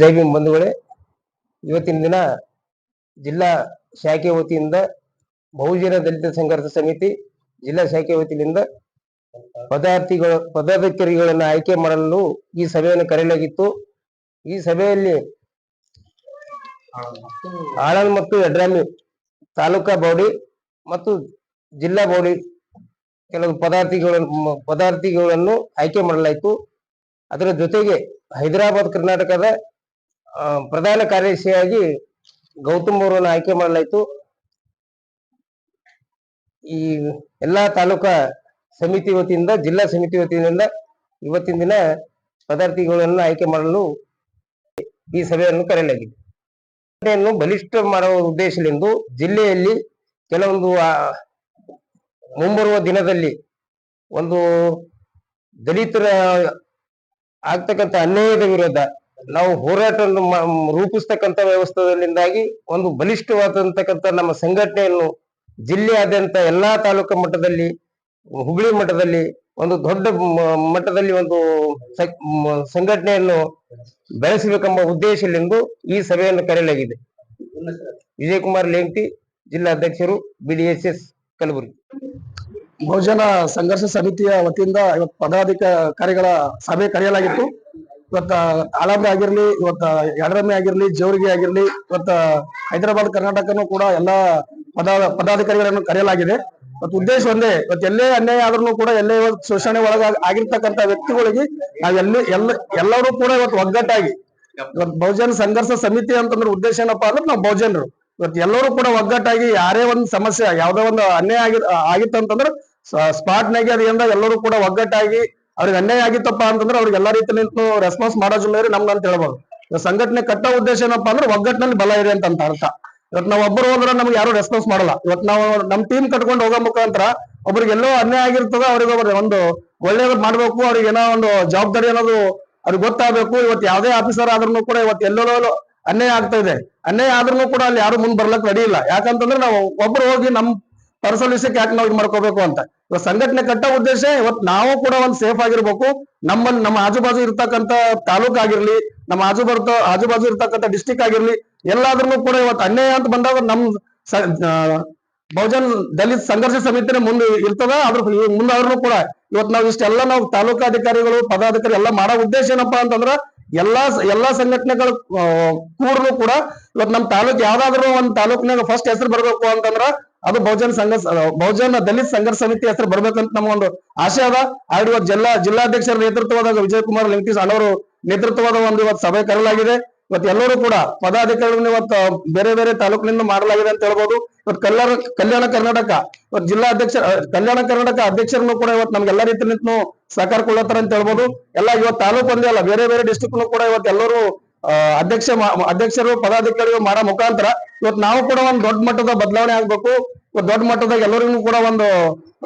ಜೈ ಭೀಮ್ ಬಂಧುಗಳೇ, ಇವತ್ತಿನ ದಿನ ಜಿಲ್ಲಾ ಶಾಖೆ ವತಿಯಿಂದ ಬಹುಜನ ದಲಿತ ಸಂಘರ್ಷ ಸಮಿತಿ ಜಿಲ್ಲಾ ಶಾಖೆ ವತಿಯಿಂದ ಪದಾರ್ಥಿಗಳು, ಪದಾಧಿಕಾರಿಗಳನ್ನು ಆಯ್ಕೆ ಮಾಡಲು ಈ ಸಭೆಯನ್ನು ಕರೆಯಲಾಗಿತ್ತು. ಈ ಸಭೆಯಲ್ಲಿ ಆಳನ್ ಮತ್ತು ಯಡ್ರಾಮಿ ತಾಲೂಕಾ ಬೌಡಿ ಮತ್ತು ಜಿಲ್ಲಾ ಬೌಡಿ ಕೆಲವು ಪದಾರ್ಥಿಗಳನ್ನು ಪದಾರ್ಥಿಗಳನ್ನು ಆಯ್ಕೆ ಮಾಡಲಾಯಿತು. ಅದರ ಜೊತೆಗೆ ಹೈದರಾಬಾದ್ ಕರ್ನಾಟಕದ ಪ್ರಧಾನ ಕಾರ್ಯದರ್ಶಿಯಾಗಿ ಗೌತಮ್ ಅವರನ್ನು ಆಯ್ಕೆ ಮಾಡಲಾಯಿತು. ಈ ಎಲ್ಲಾ ತಾಲೂಕಾ ಸಮಿತಿ ವತಿಯಿಂದ, ಜಿಲ್ಲಾ ಸಮಿತಿ ವತಿಯಿಂದ ಇವತ್ತಿನ ದಿನ ಪದಾರ್ಥಿಗಳನ್ನು ಆಯ್ಕೆ ಮಾಡಲು ಈ ಸಭೆಯನ್ನು ಕರೆಯಲಾಗಿದೆ. ಬಲಿಷ್ಠ ಮಾಡುವ ಉದ್ದೇಶದಿಂದ ಜಿಲ್ಲೆಯಲ್ಲಿ ಕೆಲವೊಂದು ಮುಂಬರುವ ದಿನದಲ್ಲಿ ಒಂದು ದಲಿತರ ಆಗ್ತಕ್ಕಂಥ ಅನ್ಯಾಯದ ವಿರುದ್ಧ ನಾವು ಹೋರಾಟವನ್ನು ಮ- ರೂಪಿಸ್ತಕ್ಕಂಥ ವ್ಯವಸ್ಥೆಯಿಂದಾಗಿ ಒಂದು ಬಲಿಷ್ಠವಾದಂತಕ್ಕಂಥ ನಮ್ಮ ಸಂಘಟನೆಯನ್ನು ಜಿಲ್ಲೆಯಾದ್ಯಂತ ಎಲ್ಲಾ ತಾಲೂಕು ಮಟ್ಟದಲ್ಲಿ ಹುಬ್ಳಿ ಮಟ್ಟದಲ್ಲಿ ಒಂದು ದೊಡ್ಡ ಮಟ್ಟದಲ್ಲಿ ಒಂದು ಸಂಘಟನೆಯನ್ನು ಬೆಳೆಸಬೇಕೆಂಬ ಉದ್ದೇಶದಿಂದ ಈ ಸಭೆಯನ್ನು ಕರೆಯಲಾಗಿದೆ. ವಿಜಯಕುಮಾರ್ ಲೇಂಕಿ ಜಿಲ್ಲಾಧ್ಯಕ್ಷರು ಬಿಡಿಎಸ್ಎಸ್ ಕಲಬುರಗಿ. ಬಹುಜನ ಸಂಘರ್ಷ ಸಮಿತಿಯ ವತಿಯಿಂದ ಇವತ್ತು ಪದಾಧಿಕಾರಿಗಳ ಸಭೆ ಕರೆಯಲಾಗಿತ್ತು. ಇವತ್ತ ಆಳಂಬೆ ಆಗಿರ್ಲಿ, ಇವತ್ತ ಯಡರಮ್ಮೆ ಆಗಿರ್ಲಿ, ಜೋರಿಗೆ ಆಗಿರ್ಲಿ, ಇವತ್ತ ಹೈದರಾಬಾದ್, ಕರ್ನಾಟಕನು ಕೂಡ ಎಲ್ಲಾ ಪದ, ಪದಾಧಿಕಾರಿಗಳನ್ನು ಕರೆಯಲಾಗಿದೆ. ಮತ್ತು ಉದ್ದೇಶ ಒಂದೇ, ಇವತ್ತು ಎಲ್ಲೇ ಅನ್ಯಾಯ ಆದ್ರೂ ಕೂಡ ಎಲ್ಲೇ ಇವತ್ತು ಶೋಷಣೆ ಒಳಗ ಆಗಿರ್ತಕ್ಕಂತ ವ್ಯಕ್ತಿಗಳಿಗೆ ನಾವ್ ಎಲ್ಲಿ, ಎಲ್ಲ, ಎಲ್ಲರೂ ಕೂಡ ಇವತ್ತು ಒಗ್ಗಟ್ಟಾಗಿ, ಇವತ್ತು ಬಹುಜನ ಸಂಘರ್ಷ ಸಮಿತಿ ಅಂತಂದ್ರೆ ಉದ್ದೇಶ ಏನಪ್ಪಾ ಅಂದ್ರೆ ನಾವು ಬಹುಜನರು. ಇವತ್ತು ಎಲ್ಲರೂ ಕೂಡ ಒಗ್ಗಟ್ಟಾಗಿ ಯಾರೇ ಒಂದು ಸಮಸ್ಯೆ, ಯಾವ್ದೋ ಒಂದು ಅನ್ಯಾಯ ಆಗಿ ಆಗಿತ್ತಂತಂದ್ರೆ ಸ್ಪಾಟ್ ನಾಗೆ ಅದೇಂದ ಎಲ್ಲರೂ ಕೂಡ ಒಗ್ಗಟ್ಟಾಗಿ ಅವ್ರಿಗೆ ಅನ್ಯಾಯ ಆಗಿತ್ತಪ್ಪ ಅಂತಂದ್ರೆ ಅವ್ರಿಗೆ ಎಲ್ಲಾ ರೀತಿಯಿಂದ ರೆಸ್ಪಾನ್ಸ್ ಮಾಡೋ ಜಿಲ್ಲೆ ನಮ್ದು ಅಂತ ಹೇಳ್ಬೋದು. ಸಂಘಟನೆ ಕಟ್ಟ ಉದ್ದೇಶ ಏನಪ್ಪಾ ಅಂದ್ರೆ ಒಗ್ಗಟ್ಟಿನಲ್ಲಿ ಬಲ ಇದೆ ಅಂತ ಅರ್ಥ. ಇವತ್ತು ನಾವು ಒಬ್ಬರು ಹೋದ್ರೆ ನಮ್ಗೆ ಯಾರು ರೆಸ್ಪಾನ್ಸ್ ಮಾಡಲ್ಲ. ಇವತ್ತು ನಾವು ನಮ್ ಟೀಮ್ ಕಟ್ಕೊಂಡು ಹೋಗೋ ಮುಖಾಂತರ ಒಬ್ರಿಗೆ ಎಲ್ಲೋ ಅನ್ಯಾಯ ಆಗಿರ್ತದ ಅವ್ರಿಗೆ ಒಬ್ರು ಒಂದು ಒಳ್ಳೇದು ಮಾಡ್ಬೇಕು, ಅವ್ರಿಗೆ ಏನೋ ಒಂದು ಜವಾಬ್ದಾರಿ ಅನ್ನೋದು ಅವ್ರಿಗೆ ಗೊತ್ತಾಗಬೇಕು. ಇವತ್ತು ಯಾವ್ದೇ ಆಫೀಸರ್ ಆದ್ರೂ ಕೂಡ ಇವತ್ತು ಎಲ್ಲೋ ಅನ್ಯಾಯ ಆಗ್ತಾ ಇದೆ. ಅನ್ಯಾಯ ಆದ್ರೂ ಕೂಡ ಅಲ್ಲಿ ಯಾರು ಮುಂದ್ ಬರ್ಲಕ್ ರೆಡಿ ಇಲ್ಲ. ಯಾಕಂತಂದ್ರೆ ನಾವು ಒಬ್ರು ಹೋಗಿ ನಮ್ ಪರ್ಸನಲ್ ವಿಷಯಕ್ಕೆ ಯಾಕೆ ನಾವು ಇದು ಮಾಡ್ಕೋಬೇಕು ಅಂತ? ಇವತ್ತು ಸಂಘಟನೆ ಕಟ್ಟ ಉದ್ದೇಶ ಇವತ್ತು ನಾವು ಕೂಡ ಒಂದು ಸೇಫ್ ಆಗಿರ್ಬೇಕು. ನಮ್ಮಲ್ಲಿ ನಮ್ಮ ಆಜು ಇರ್ತಕ್ಕಂತ ತಾಲೂಕ್ ಆಗಿರ್ಲಿ, ನಮ್ಮ ಆಜು ಬರ್ತ ಆಜು ಬಾಜು ಇರ್ತಕ್ಕಂಥ ಡಿಸ್ಟಿಕ್ ಆಗಿರ್ಲಿ ಎಲ್ಲಾದ್ರೂ ಕೂಡ ಇವತ್ತು ಅನ್ಯಾಯ ಅಂತ ಬಂದಾಗ ನಮ್ ಬಹುಜನ್ ದಲಿತ ಸಂಘರ್ಷ ಸಮಿತಿನ ಮುಂದೆ ಇರ್ತದ. ಅದ್ರ ಮುಂದಾದ್ರೂ ಕೂಡ ಇವತ್ತು ನಾವು ಇಷ್ಟೆಲ್ಲ ನಾವು ತಾಲೂಕಾಧಿಕಾರಿಗಳು ಪದಾಧಿಕಾರಿ ಎಲ್ಲ ಮಾಡೋ ಉದ್ದೇಶ ಏನಪ್ಪಾ ಅಂತಂದ್ರ ಎಲ್ಲಾ ಎಲ್ಲಾ ಸಂಘಟನೆಗಳು ಕೂಡ ಇವತ್ತು ನಮ್ಮ ತಾಲೂಕ್ ಯಾವ್ದಾದ್ರು ಒಂದ್ ತಾಲೂಕಿನಾಗ ಫಸ್ಟ್ ಹೆಸರು ಬರ್ಬೇಕು ಅಂತಂದ್ರ ಅದು ಬಹುಜನ ಸಂಘ ಬಹುಜನ ದಲಿತ ಸಂಘರ್ಷ ಸಮಿತಿ ಹೆಸರು ಬರ್ಬೇಕಂತ ನಮ್ಮ ಒಂದು ಆಶೆ ಅದ. ಆಡುವ ಜಿಲ್ಲಾ, ಜಿಲ್ಲಾಧ್ಯಕ್ಷರ ನೇತೃತ್ವದಾಗ ವಿಜಯಕುಮಾರ್ ಲಿಂಕೇಶ್ ಅಣ್ಣವರು ನೇತೃತ್ವದ ಒಂದು ಇವತ್ತು ಸಭೆ ಕರೆಯಲಾಗಿದೆ. ಇವತ್ತು ಎಲ್ಲರೂ ಕೂಡ ಪದಾಧಿಕಾರಿಗಳನ್ನ ಇವತ್ತು ಬೇರೆ ಬೇರೆ ತಾಲೂಕಿನಿಂದ ಮಾಡಲಾಗಿದೆ ಅಂತ ಹೇಳ್ಬೋದು. ಇವತ್ತು ಕಲ್ಯಾಣ ಕಲ್ಯಾಣ ಕರ್ನಾಟಕ, ಇವತ್ತು ಜಿಲ್ಲಾ ಅಧ್ಯಕ್ಷ ಕಲ್ಯಾಣ ಕರ್ನಾಟಕ ಅಧ್ಯಕ್ಷರನ್ನು ಕೂಡ ಇವತ್ತು ಎಲ್ಲಾ ರೀತಿಯಿಂದ ಸಹಕಾರ ಕೊಡತ್ತಾರ ಅಂತ ಹೇಳ್ಬೋದು. ಎಲ್ಲ ಇವತ್ತು ತಾಲೂಕು ಒಂದೇ ಅಲ್ಲ, ಬೇರೆ ಬೇರೆ ಡಿಸ್ಟಿಕ್ ಕೂಡ ಇವತ್ತು ಎಲ್ಲರೂ ಅಧ್ಯಕ್ಷ ಅಧ್ಯಕ್ಷರು, ಪದಾಧಿಕಾರಿಗಳು ಮಾಡೋ ಮುಖಾಂತರ ಇವತ್ತು ನಾವು ಕೂಡ ಒಂದು ದೊಡ್ಡ ಮಟ್ಟದ ಬದಲಾವಣೆ ಆಗ್ಬೇಕು. ದೊಡ್ಡ ಮಟ್ಟದಾಗ ಎಲ್ಲರಿಗೂ ಕೂಡ ಒಂದು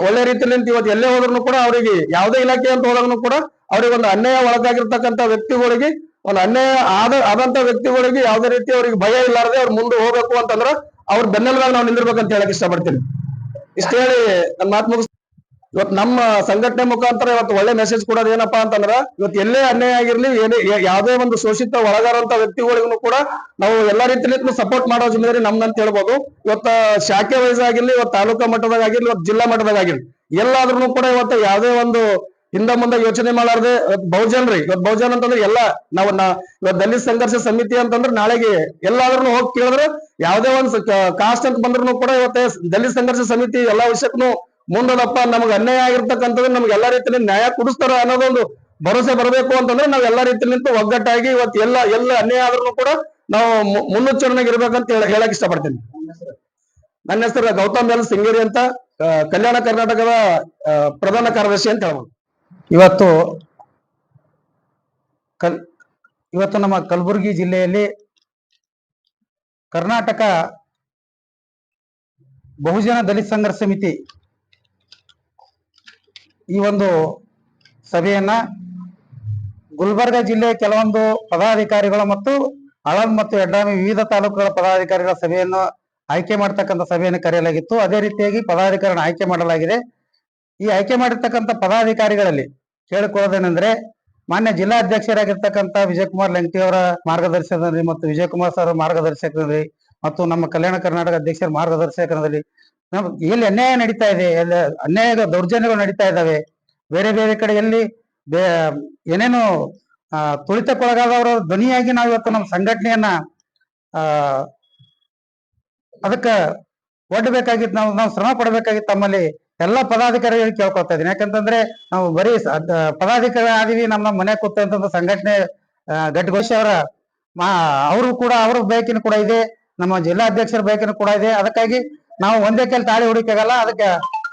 ಒಳ್ಳೆ ರೀತಿಯಿಂದ ಇವತ್ತು ಎಲ್ಲೇ ಹೋದ್ರು ಕೂಡ ಅವರಿಗೆ ಯಾವುದೇ ಇಲಾಖೆ ಅಂತ ಹೋದಾಗೂ ಕೂಡ ಅವ್ರಿಗೆ ಒಂದು ಅನ್ಯಾಯ ಒಳಗಾಗಿರ್ತಕ್ಕಂಥ ವ್ಯಕ್ತಿಗಳಿಗೆ, ಒಂದು ಅನ್ಯಾಯ ಆದ ಆದಂತ ವ್ಯಕ್ತಿಗಳಿಗೆ ಯಾವುದೇ ರೀತಿ ಅವ್ರಿಗೆ ಭಯ ಇಲ್ಲಾರದೆ ಅವ್ರು ಮುಂದೆ ಹೋಗ್ಬೇಕು ಅಂತಂದ್ರೆ ಅವ್ರ ಬೆನ್ನೆಲುಬಾಗಿ ನಾವು ನಿಂದಿರ್ಬೇಕಂತ ಹೇಳಕ್ ಇಷ್ಟಪಡ್ತೀನಿ. ಇಷ್ಟ ಹೇಳಿ ನನ್ನ ಮಾತು ಇವತ್ತು ನಮ್ಮ ಸಂಘಟನೆ ಮುಖಾಂತರ ಇವತ್ತು ಒಳ್ಳೆ ಮೆಸೇಜ್ ಕೊಡೋದು ಏನಪ್ಪಾ ಅಂತಂದ್ರ ಇವತ್ತು ಎಲ್ಲೇ ಅನ್ಯಾಯ ಆಗಿರ್ಲಿ, ಏನೇ ಯಾವುದೇ ಒಂದು ಶೋಷಿತ ಒಳಗಾರಂತ ವ್ಯಕ್ತಿಗಳಿಗೂ ಕೂಡ ನಾವು ಎಲ್ಲಾ ರೀತಿಯಲ್ಲಿ ಸಪೋರ್ಟ್ ಮಾಡೋ ಜಿಮ್ಮೆದಾರಿ ನಮ್ದಂತ ಹೇಳ್ಬೋದು. ಇವತ್ತ ಶಾಖೆ ವೈಸ್ ಆಗಿರ್ಲಿ ಇವತ್ತು ತಾಲೂಕಾ ಮಟ್ಟದಾಗ ಆಗಿರ್ಲಿ ಇವತ್ತು ಜಿಲ್ಲಾ ಮಟ್ಟದಾಗ ಆಗಿರ್ಲಿ ಎಲ್ಲಾದ್ರೂ ಕೂಡ ಇವತ್ತು ಯಾವುದೇ ಒಂದು ಹಿಂದ ಮುಂದೆ ಯೋಚನೆ ಮಾಡಾರ್ದೆ ಬಹುಜನ್ರಿ, ಇವತ್ ಬಹುಜನ್ ಅಂತಂದ್ರೆ ಎಲ್ಲ ನಾವು ಇವತ್ ದಲಿತ ಸಂಘರ್ಷ ಸಮಿತಿ ಅಂತಂದ್ರೆ ನಾಳೆಗೆ ಎಲ್ಲಾದ್ರೂ ಹೋಗಿ ಕೇಳಿದ್ರೆ, ಯಾವುದೇ ಒಂದು ಕಾಸ್ಟ್ ಅಂತ ಬಂದ್ರು ಕೂಡ ಇವತ್ತೆ ದಲಿತ ಸಂಘರ್ಷ ಸಮಿತಿ ಎಲ್ಲಾ ವಿಷಯಕ್ಕೂ ಮುಂದದಪ್ಪ, ನಮ್ಗೆ ಅನ್ಯಾಯ ಆಗಿರ್ತಕ್ಕಂಥದ್ದು ನಮ್ಗೆ ಎಲ್ಲಾ ರೀತಿಯಲ್ಲಿ ನ್ಯಾಯ ಕೊಡಿಸ್ತಾರ ಅನ್ನೋದೊಂದು ಭರವಸೆ ಬರಬೇಕು ಅಂತಂದ್ರೆ ನಾವ್ ಎಲ್ಲಾ ರೀತಿಯಿಂದ ಒಗ್ಗಟ್ಟಾಗಿ ಇವತ್ತು ಎಲ್ಲ ಎಲ್ಲ ಅನ್ಯಾಯ ಆದ್ರೂ ಕೂಡ ನಾವು ಮುನ್ನುಚ್ಚರಣೆಗೆ ಇರ್ಬೇಕಂತ ಹೇಳ, ಹೇಳಕ್ ಇಷ್ಟಪಡ್ತೀನಿ. ನನ್ನ ಹೆಸರು ಗೌತಮ್ ಎಲ್ ಸಿಂಗೇರಿ ಅಂತ ಕಲ್ಯಾಣ ಕರ್ನಾಟಕದ ಪ್ರಧಾನ ಕಾರ್ಯದರ್ಶಿ ಅಂತ ಹೇಳ್ಬೋದು. ಇವತ್ತು ಕಲ್, ಇವತ್ತು ನಮ್ಮ ಕಲಬುರಗಿ ಜಿಲ್ಲೆಯಲ್ಲಿ ಕರ್ನಾಟಕ ಬಹುಜನ ದಲಿತ ಸಂಘರ್ಷ ಸಮಿತಿ ಈ ಒಂದು ಸಭೆಯನ್ನ ಗುಲ್ಬರ್ಗ ಜಿಲ್ಲೆಯ ಕೆಲವೊಂದು ಪದಾಧಿಕಾರಿಗಳು ಮತ್ತು ಆಳಂದ್ ಮತ್ತು ಎಡ್ಡಾಮಿ ವಿವಿಧ ತಾಲೂಕುಗಳ ಪದಾಧಿಕಾರಿಗಳ ಸಭೆಯನ್ನು ಆಯ್ಕೆ ಮಾಡತಕ್ಕಂಥ ಸಭೆಯನ್ನು ಕರೆಯಲಾಗಿತ್ತು. ಅದೇ ರೀತಿಯಾಗಿ ಪದಾಧಿಕಾರಿಗಳನ್ನ ಆಯ್ಕೆ ಮಾಡಲಾಗಿದೆ. ಈ ಆಯ್ಕೆ ಮಾಡಿರ್ತಕ್ಕಂಥ ಪದಾಧಿಕಾರಿಗಳಲ್ಲಿ ಕೇಳಿಕೊಳ್ಳೋದೇನೆಂದ್ರೆ ಮಾನ್ಯ ಜಿಲ್ಲಾಧ್ಯಕ್ಷರಾಗಿರ್ತಕ್ಕಂಥ ವಿಜಯಕುಮಾರ್ ಲಂಕಿ ಅವರ ಮಾರ್ಗದರ್ಶನದಲ್ಲಿ ಮತ್ತು ವಿಜಯಕುಮಾರ್ ಸರ್ ಮಾರ್ಗದರ್ಶಕರಲ್ಲಿ ಮತ್ತು ನಮ್ಮ ಕಲ್ಯಾಣ ಕರ್ನಾಟಕ ಅಧ್ಯಕ್ಷರ ಮಾರ್ಗದರ್ಶಕರಲ್ಲಿ ಎಲ್ಲಿ ಅನ್ಯಾಯ ನಡೀತಾ ಇದೆ, ಎಲ್ಲ ಅನ್ಯಾಯ ದೌರ್ಜನ್ಯಗಳು ನಡೀತಾ ಇದ್ದಾವೆ. ಬೇರೆ ಬೇರೆ ಕಡೆಯಲ್ಲಿ ಏನೇನು ತುಳಿತಕ್ಕೊಳಗಾದವರ ಧ್ವನಿಯಾಗಿ ನಾವು ಇವತ್ತು ನಮ್ಮ ಸಂಘಟನೆಯನ್ನ, ಆ, ಅದಕ್ಕ ಒಡ್ಡಬೇಕಾಗಿತ್ತು ನಾವು ನಾವು ಶ್ರಮ ಪಡಬೇಕಾಗಿತ್ತು ತಮ್ಮಲ್ಲಿ ಎಲ್ಲಾ ಪದಾಧಿಕಾರಿಗಳಿಗೆ ಕೇಳ್ಕೊಳ್ತಾ ಇದ್ದೀನಿ. ಯಾಕಂತಂದ್ರೆ ನಾವು ಬರೀ ಪದಾಧಿಕಾರಿ ಆದಿವಿ ನಮ್ಮ ಮನೆ ಕೂತಂತ ಸಂಘಟನೆ ಗಟ್ಟಿಗೋಶಿ ಅವರ ಅವರು ಕೂಡ, ಅವ್ರ ಬೈಕಿನ ಕೂಡ ಇದೆ, ನಮ್ಮ ಜಿಲ್ಲಾಧ್ಯಕ್ಷರ ಬೈಕಿನ ಕೂಡ ಇದೆ. ಅದಕ್ಕಾಗಿ ನಾವು ಒಂದೇ ಕೈ ತಾಳಿ ಹೊಡಿಕಾಗಲ್ಲ ಅದಕ್ಕೆ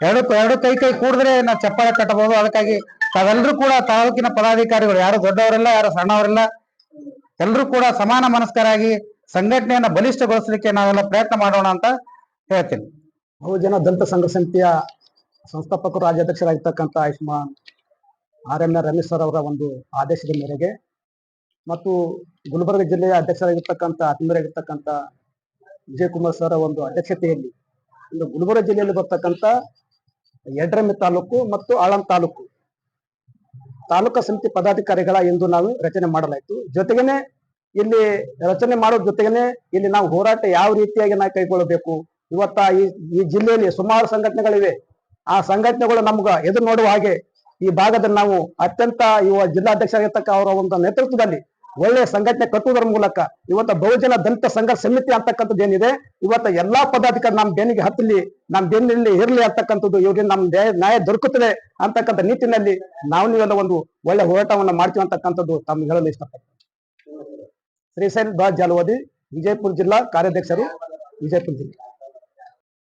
ಎರಡು ಎರಡು ಕೈ ಕೈ ಕೂಡಿದ್ರೆ ನಾವು ಚಪ್ಪಾಳೆ ಕಟ್ಟಬಹುದು. ಅದಕ್ಕಾಗಿ ತಾವೆಲ್ಲರೂ ಕೂಡ ತಾಲೂಕಿನ ಪದಾಧಿಕಾರಿಗಳು, ಯಾರು ದೊಡ್ಡವರಿಲ್ಲ, ಯಾರು ಸಣ್ಣವರಿಲ್ಲ, ಎಲ್ಲರೂ ಕೂಡ ಸಮಾನ ಮನಸ್ಕರಾಗಿ ಸಂಘಟನೆಯನ್ನ ಬಲಿಷ್ಠಗೊಳಿಸಲಿಕ್ಕೆ ನಾವೆಲ್ಲ ಪ್ರಯತ್ನ ಮಾಡೋಣ ಅಂತ ಹೇಳ್ತೀನಿ. ಬಹುಜನ ದಂತ ಸಂಘ ಸಮಿತಿಯ ಸಂಸ್ಥಾಪಕರು, ರಾಜ್ಯಾಧ್ಯಕ್ಷರಾಗಿರ್ತಕ್ಕಂಥ Ayushman R M R Ramesh sir ಅವರ ಒಂದು ಆದೇಶದ ಮೇರೆಗೆ ಮತ್ತು ಗುಲ್ಬರ್ಗ ಜಿಲ್ಲೆಯ ಅಧ್ಯಕ್ಷರಾಗಿರ್ತಕ್ಕಂಥ ಆತ್ಮೀಯರಾಗಿರ್ತಕ್ಕಂಥ ವಿಜಯಕುಮಾರ್ ಸರ್ ಒಂದು ಅಧ್ಯಕ್ಷತೆಯಲ್ಲಿ ಇಂದು ಗುಲ್ಬರ್ಗ ಜಿಲ್ಲೆಯಲ್ಲಿ ಬರ್ತಕ್ಕಂಥ ಯಡ್ರಮಿ ತಾಲೂಕು ಮತ್ತು ಆಳಂ ತಾಲೂಕು. ತಾಲೂಕಾ ಸಮಿತಿ ಪದಾಧಿಕಾರಿಗಳ ಎಂದು ನಾವು ರಚನೆ ಮಾಡಲಾಯಿತು. ಜೊತೆಗೇನೆ ಇಲ್ಲಿ ರಚನೆ ಮಾಡೋ ಜೊತೆಗೇನೆ ಇಲ್ಲಿ ನಾವು ಹೋರಾಟ ಯಾವ ರೀತಿಯಾಗಿ ನಾವು ಕೈಗೊಳ್ಳಬೇಕು? ಇವತ್ತ ಈ ಈ ಜಿಲ್ಲೆಯಲ್ಲಿ ಸುಮಾರು ಸಂಘಟನೆಗಳಿವೆ. ಆ ಸಂಘಟನೆಗಳು ನಮ್ಗ ಎದುರು ನೋಡುವ ಹಾಗೆ ಈ ಭಾಗದಲ್ಲಿ ನಾವು ಅತ್ಯಂತ ಇವ ಜಿಲ್ಲಾಧ್ಯಕ್ಷರಾಗಿರ್ತಕ್ಕ ಅವರ ಒಂದು ನೇತೃತ್ವದಲ್ಲಿ ಒಳ್ಳೆ ಸಂಘಟನೆ ಕಟ್ಟುವುದರ ಮೂಲಕ ಇವತ್ತ ಬಹುಜನ ದಲಿತ ಸಂಘರ್ಷ ಸಮಿತಿ ಅಂತಕ್ಕಂಥದ್ದು ಏನಿದೆ? ಇವತ್ತ ಎಲ್ಲಾ ಪದಾಧಿಕಾರಿ ನಮ್ಮ ಬೆನ್ನಿಗೆ ಹತ್ತಲಿ ನಮ್ಮ ಬೆನ್ನಲ್ಲಿ ಇರಲಿ ಅಂತಕ್ಕಂಥದ್ದು ಇವರಿಗೆ ನಮ್ಮ ನ್ಯಾಯ ದೊರಕುತ್ತದೆ ಅಂತಕ್ಕಂಥ ನಿಟ್ಟಿನಲ್ಲಿ ನಾವು ನೀವೆಲ್ಲ ಒಂದು ಒಳ್ಳೆ ಹೋರಾಟವನ್ನು ಮಾಡ್ತೀವಿ ಅಂತಕ್ಕಂಥದ್ದು ತಮ್ಗೆ ಹೇಳಲು ಇಷ್ಟಪಡ್ತೀನಿ. ಶ್ರೀಶೈಲ್ ಬಾಜ್ ಜಾಲವಾದಿ, ವಿಜಯಪುರ ಜಿಲ್ಲಾ ಕಾರ್ಯಾಧ್ಯಕ್ಷರು, ವಿಜಯಪುರ ಜಿಲ್ಲೆ.